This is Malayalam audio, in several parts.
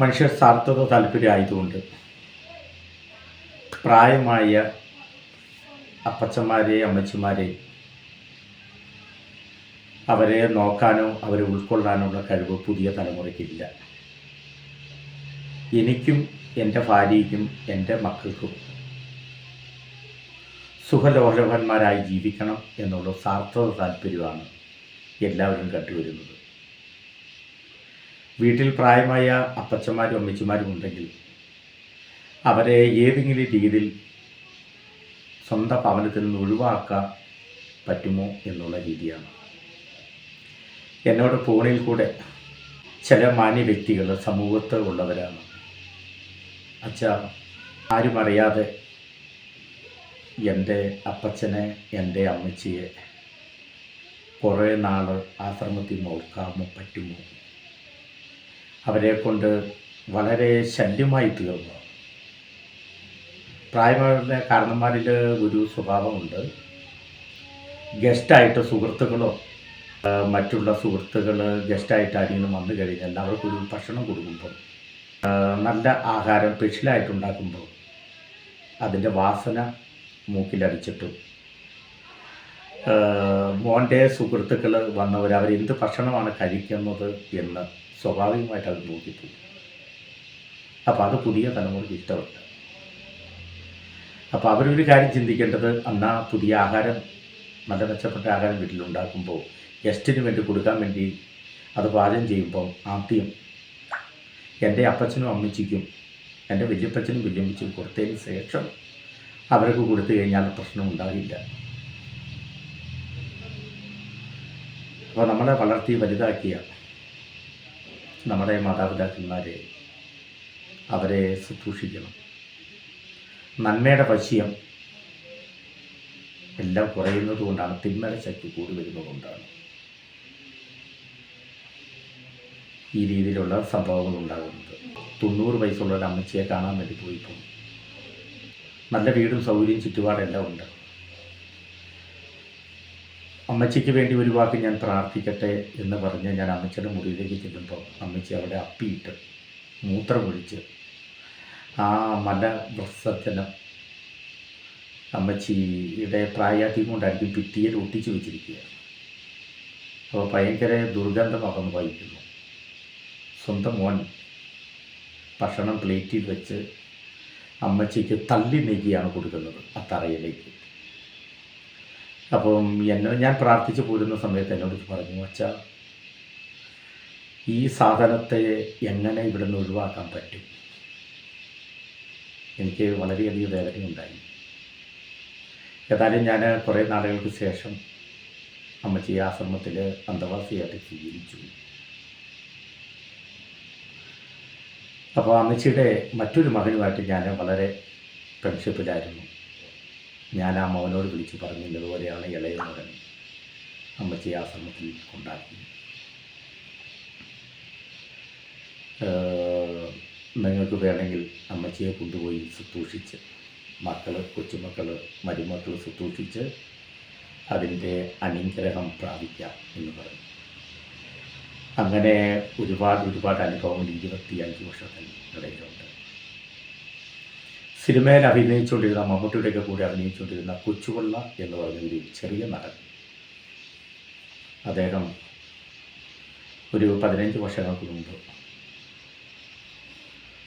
മനുഷ്യർ സാർത്ഥത താല്പര്യമായതുകൊണ്ട് പ്രായമായ അപ്പച്ചന്മാരെ അമ്മച്ചിമാരെയും അവരെ നോക്കാനോ അവരെ ഉൾക്കൊള്ളാനുള്ള കഴിവ് പുതിയ തലമുറയ്ക്കില്ല. എനിക്കും എന്റെ ഭാര്യയ്ക്കും എന്റെ മക്കൾക്കും സുഖലോലഭന്മാരായി ജീവിക്കണം എന്നുള്ള സാർത്ഥത താല്പര്യമാണ് എല്ലാവരും കണ്ടുവരുന്നത്. വീട്ടിൽ പ്രായമായ അപ്പച്ചന്മാരും അമ്മച്ചിമാരും ഉണ്ടെങ്കിൽ അവരെ ഏതെങ്കിലും രീതിയിൽ സ്വന്തം ഭവനത്തിൽ നിന്ന് ഒഴിവാക്കാൻ പറ്റുമോ എന്നുള്ള രീതിയാണ്. എന്നോട് ഫോണിൽ കൂടെ ചില മാന്യ വ്യക്തികൾ സമൂഹത്ത് ഉള്ളവരാണ്. അച്ഛ ആരും അറിയാതെ എന്റെ അപ്പച്ചനെ എന്റെ അമ്മച്ചിയെ കുറേ നാൾ ആശ്രമത്തിൽ നോക്കാമോ പറ്റുമോ? അവരെ കൊണ്ട് വളരെ ശല്യമായി തീർന്നു. പ്രായമായ കാരണന്മാരിൽ ഒരു സ്വഭാവമുണ്ട്. ഗസ്റ്റായിട്ട് സുഹൃത്തുക്കളോ മറ്റുള്ള സുഹൃത്തുക്കൾ ഗസ്റ്റായിട്ട് ആരെങ്കിലും വന്നു കഴിഞ്ഞാൽ അവർക്കൊരു ഭക്ഷണം കൊടുക്കുമ്പോൾ നല്ല ആഹാരം സ്പെഷ്യലായിട്ടുണ്ടാക്കുമ്പോൾ അതിന്റെ വാസന മൂക്കിലടിച്ചിട്ടും മോന്റെ സുഹൃത്തുക്കൾ വന്നവർ അവരെന്ത് ഭക്ഷണമാണ് കഴിക്കുന്നത് എന്ന് സ്വാഭാവികമായിട്ട് അത് നോക്കിപ്പോയി. അപ്പോൾ അത് പുതിയ തലമുറയ്ക്ക് ഇഷ്ടമല്ല അപ്പോൾ അവരൊരു കാര്യം ചിന്തിക്കേണ്ടത് അന്നാ പുതിയ ആഹാരം നല്ല മെച്ചപ്പെട്ട ആഹാരം വീട്ടിലുണ്ടാക്കുമ്പോൾ ഗസ്റ്റിന് വേണ്ടി കൊടുക്കാൻ വേണ്ടി അത് പാചകം ചെയ്യുമ്പോൾ ആദ്യം എന്റെ അപ്പച്ചനും അമ്മച്ചിക്കും എന്റെ വല്യപ്പച്ചനും വല്യമ്മച്ചിക്കും കൊടുത്തതിന് ശേഷം അവർക്ക് കൊടുത്തു കഴിഞ്ഞാൽ പ്രശ്നം ഉണ്ടാകില്ല. അപ്പോൾ നമ്മളെ വളർത്തി വലുതാക്കിയ നമ്മുടെ മാതാപിതാക്കന്മാരെ അവരെ ശുശ്രൂഷിക്കണം. നന്മയുടെ പശ്യം എല്ലാം കുറയുന്നത് കൊണ്ടാണ് തിന്മയുടെ ശക്തി കൂടി വരുന്നത് കൊണ്ടാണ്. ഈ രീതിയിലുള്ള സംഭവങ്ങൾ ഉണ്ടാകുന്നത്. തൊണ്ണൂറ് വയസ്സുള്ള ഒരു അമ്മച്ചിയെ കാണാൻ വേണ്ടി പോയിപ്പോൾ നല്ല വീടും സൗകര്യവും ചുറ്റുപാടെല്ലാം ഉണ്ട്. അമ്മച്ചിക്ക് വേണ്ടി ഒരു വാക്ക് ഞാൻ പ്രാർത്ഥിക്കട്ടെ എന്ന് പറഞ്ഞ് ഞാൻ അമ്മച്ചിയുടെ മുറിയിലേക്ക് ചെല്ലുമ്പോൾ അമ്മച്ചി അവിടെ അപ്പിയിട്ട് മൂത്രമൊഴിച്ച് ആ മല വിസർജനം അമ്മച്ചിയുടെ പ്രായാധികം കൊണ്ടായിരിക്കും ഭിത്തിയിൽ ഒട്ടിച്ചു വെച്ചിരിക്കുക. അപ്പോൾ ഭയങ്കര ദുർഗന്ധമകന്ന് വഹിക്കുന്നു. സ്വന്തം മോൻ ഭക്ഷണം പ്ലേറ്റിൽ വെച്ച് അമ്മച്ചിക്ക് തള്ളി നീക്കിയാണ് കൊടുക്കുന്നത് ആ തറയിലേക്ക്. അപ്പം എന്നെ ഞാൻ പ്രാർത്ഥിച്ചു പോരുന്ന സമയത്ത് എന്നോട് പറഞ്ഞു അച്ഛാ ഈ സാധനത്തെ എങ്ങനെ ഇവിടെ നിന്ന് ഒഴിവാക്കാൻ പറ്റും? എനിക്ക് വളരെയധികം വേദനയുണ്ടായി ഏതായാലും ഞാൻ കുറേ നാളുകൾക്ക് ശേഷം അമ്മച്ചി ആശ്രമത്തിൽ അന്തവാസിയായിട്ട് സ്വീകരിച്ചു അപ്പോൾ അമ്മച്ചിയുടെ മറ്റൊരു മകനുമായിട്ട് ഞാൻ വളരെ ഫ്രണ്ട്ഷിപ്പിലായിരുന്നു ഞാൻ ആ മകനോട് വിളിച്ചു പറഞ്ഞു ഇതുപോലെയാണ് ഇളയ മകൻ അമ്മച്ചി ആശ്രമത്തിൽ കൊണ്ടാക്കി നിങ്ങൾക്ക് വേണമെങ്കിൽ അമ്മച്ചിയെ കൊണ്ടുപോയി ശുശ്രൂഷിച്ച് മക്കൾ കൊച്ചുമക്കൾ മരുമക്കൾ ശുശ്രൂഷിച്ച് അതിന്റെ അനുഗ്രഹം പ്രാപിക്കാം എന്ന് പറഞ്ഞു. അങ്ങനെ ഒരുപാട് ഒരുപാട് അനുഭവങ്ങൾ ഇരുപത്തി അഞ്ച് വർഷത്തിൽ ഇടയിലുണ്ട്. സിനിമയിൽ അഭിനയിച്ചുകൊണ്ടിരുന്ന മമ്മൂട്ടിയുടെയൊക്കെ കൂടെ അഭിനയിച്ചുകൊണ്ടിരുന്ന കൊച്ചുകൊള്ള എന്ന് പറഞ്ഞ ഒരു ചെറിയ നടൻ. അദ്ദേഹം ഒരു പതിനഞ്ച് വർഷങ്ങൾക്ക് മുമ്പ്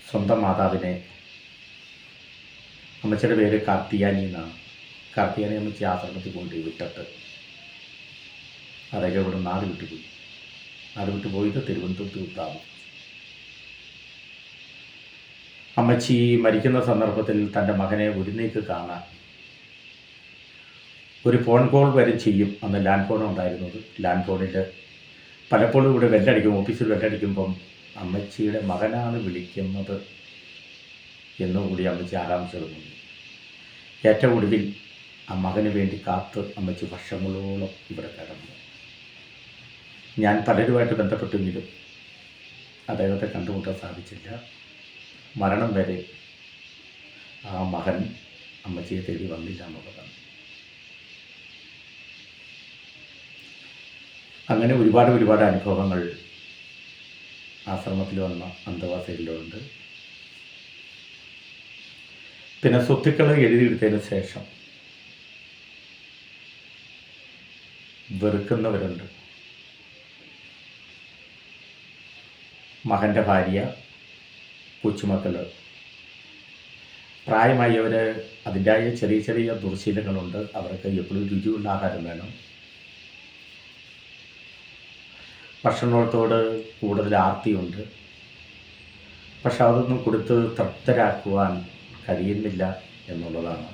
സ്വന്തം മാതാവിനെ അമ്മച്ചിയുടെ പേര് കാർത്തിയാനി എന്നാണ്. കാർത്തിയാനി അമ്മച്ചി ആശ്രമത്തിൽ കൊണ്ട് വിട്ടിട്ട് അതൊക്കെ ഇവിടെ നാട് വിട്ടുപോയി. നാട് വിട്ടു പോയിട്ട് തിരുവനന്തപുരത്ത് താമസിച്ചു അമ്മച്ചി മരിക്കുന്ന സന്ദർഭത്തിൽ തന്റെ മകനെ ഒരുന്നേക്ക് കാണാൻ ഒരു ഫോൺ കോൾ വരെ ചെയ്യും. അന്ന് ലാൻഡ് ഫോൺ ഉണ്ടായിരുന്നത്. ലാൻഡ് ഫോണിൽ പലപ്പോഴും ഇവിടെ വെല്ലടിക്കും ഓഫീസിൽ വെല്ലടിക്കുമ്പം അമ്മച്ചിയുടെ മകനാണ് വിളിക്കുന്നത് എന്നുകൂടി അമ്മച്ചി ആകാംക്ഷ തോന്നി ഏറ്റവും ഒടുവിൽ ആ മകന് വേണ്ടി കാത്ത് അമ്മച്ചി വർഷങ്ങളോളം ഇവിടെ കിടന്നു. ഞാൻ പലരുമായിട്ട് ബന്ധപ്പെട്ടെങ്കിലും അദ്ദേഹത്തെ കണ്ടുമുട്ടാൻ സാധിച്ചില്ല. മരണം വരെ ആ മകൻ അമ്മച്ചിയെ തേടി വന്നില്ല എന്നുള്ളതാണ്. അങ്ങനെ ഒരുപാട് ഒരുപാട് അനുഭവങ്ങൾ ആശ്രമത്തിൽ വന്ന അന്തവാസികളിലുണ്ട്. പിന്നെ സ്വത്തുക്കൾ എഴുതിയെടുത്തതിന് ശേഷം വെറുക്കുന്നവരുണ്ട്. മകന്റെ ഭാര്യ കൊച്ചുമക്കൾ പ്രായമായവർ അതിന്റെതായ ചെറിയ ചെറിയ ദുർശീലങ്ങളുണ്ട്. അവർക്ക് എപ്പോഴും രുചിയുള്ള ആഹാരം വേണം. ഭക്ഷണത്തോട് കൂടുതൽ ആർത്തിയുണ്ട്. പക്ഷെ അതൊന്നും കൊടുത്ത് തൃപ്തരാക്കുവാൻ കഴിയുന്നില്ല എന്നുള്ളതാണ്.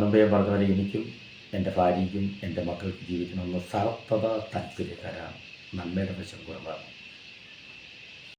മുമ്പേ പറഞ്ഞ പോലെ എനിക്കും എന്റെ ഭാര്യയ്ക്കും എന്റെ മക്കൾക്ക് ജീവിക്കണമെന്ന് സർത്തത താല്പര്യക്കാരാണ്. നന്മയുടെ വശം കുറവാണ്.